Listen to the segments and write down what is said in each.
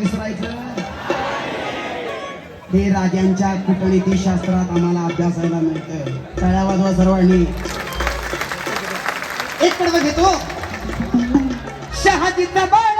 विसरायचं हे राजांच्या कूटनीती शास्त्रात आम्हाला अभ्यासायला मिळतं तळ्या वाजवा सर्वांनी. एक कडवं घेतो. शहाजीचा बाळ.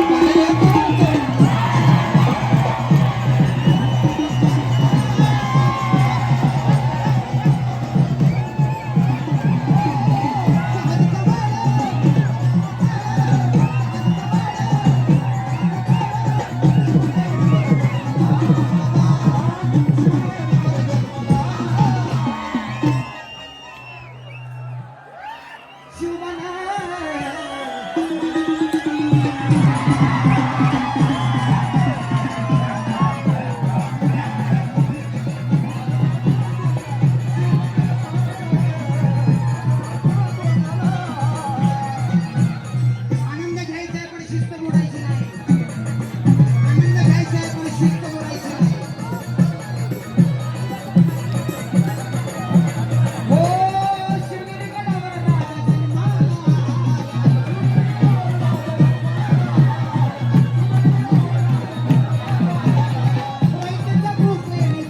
बाळ काळाचा thank